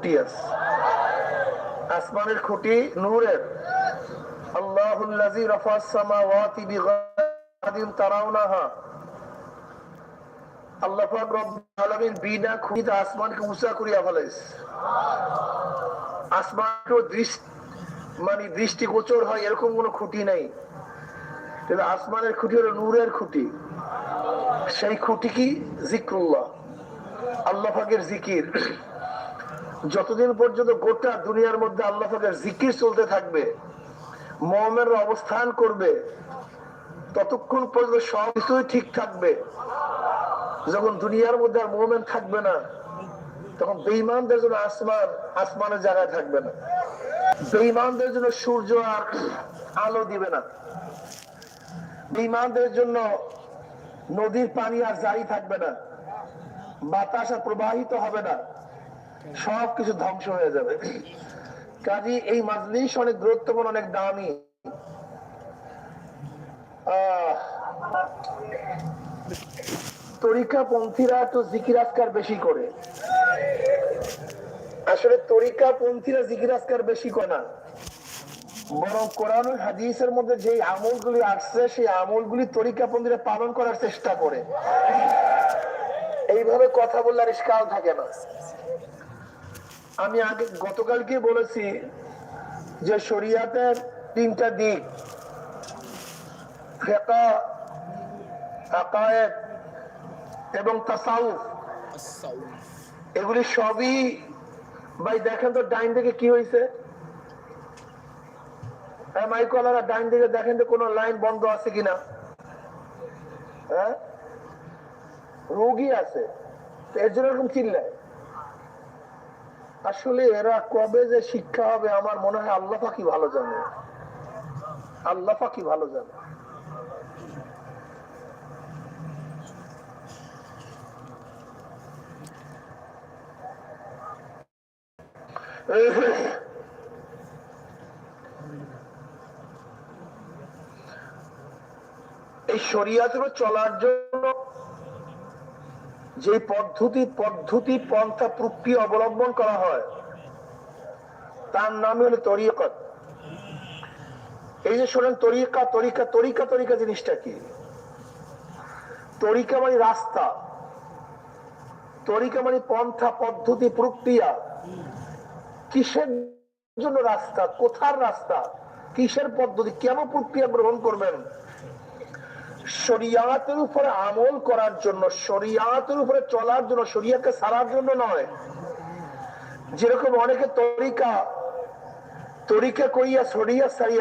খুঁটি আছে আসমানের খুঁটি নূরের। আল্লাহুল্লাযী রাফাস সামাওয়াতি বিগাদিন তারাউনাহা। আল্লাহ পাক রব্বুল আলামিন বিনা আসমানকে উঁচা করিয়া ফেলাইছে। আসমানকে দৃষ্টি মানে দৃষ্টিগোচর হয়, এরকম কোনো খুঁটি নাই। তাহলে আসমানের খুঁটি হলো নূরের খুঁটি। সেই খুঁটি কি? জিক্রুল্লাহ। আল্লাহ পাকের জিকির। যতদিন পর্যন্ত গোটা দুনিয়ার মধ্যে আল্লাহ পাকের জিকির চলতে থাকবে মমের অবস্থান করবে, ততক্ষণ পর্যন্ত সব কিছুই ঠিক থাকবে। যখন দুনিয়ার মধ্যে আর মোমেন থাকবে না, তখন বেইমানদের জন্য আসমান, আসমানের জায়গায় থাকবে না। বেইমানদের জন্য সূর্য আর আলো দিবে না। বেইমানদের জন্য নদীর পানি আর জারি থাকবে না। বাতাস আর প্রবাহিত হবে না। সব কিছু ধ্বংস হয়ে যাবে। কাজী এই মাজলিস অনেক গুরুত্বপূর্ণ, অনেক দামি। তরিকা পন্থীরা তো জিকির আজকার বেশি করে। আসলে তরিকা পন্থীরা জিকির আজকার বেশি করে না। বরং কোরআন হাদিসের মধ্যে যে আমলগুলি আসছে, সেই আমলগুলি তরিকা পন্থীরা পালন করার চেষ্টা করে। এইভাবে কথা বললে আর থাকে না। আমি আগে গতকালকে বলেছি যে শরিয়াতের তিনটা দিক ফেকা আকায়েদ এবং তাসাউফ। এগুলি সবই, ভাই দেখেন তো ডাইন দিকে কি হয়েছে? মাইকলারা ডাইন দিকে দেখেন তো কোনো লাইন বন্ধ আছে কিনা? হ্যাঁ? রোগী আছে। এর জন্য এরকম চিল্লায়। আসলে এরা কবে যে শিক্ষা হবে আমার মনে হয় আল্লাহ পাকি ভালো জানে। আল্লাহ পাকি ভালো জানে। এই শরিয়াতের চলার জন্য যে পদ্ধতি পদ্ধতি পন্থা প্রক্রিয়া অবলম্বন করা হয়, তার নাম হলো তরিকত। এই যে শোনেন, তরিকা তরিকা তরিকা তরিকা জিনিসটা কি? তরিকা মানে রাস্তা। তরিকা মানে পন্থা, পদ্ধতি, প্রক্রিয়া। কিসের জন্য রাস্তা? কোথার রাস্তা? কিসের পদ্ধতি? কেমন প্রক্রিয়া গ্রহণ করবেন? শরিয়াতের উপরে আমল করার জন্য, শরিয়াতের উপরে চলার জন্য শরিয়াকে সারার জন্য নয়। যেরকম অনেকে তরিকা তরিকা কইয়া সরিয়া সারিয়া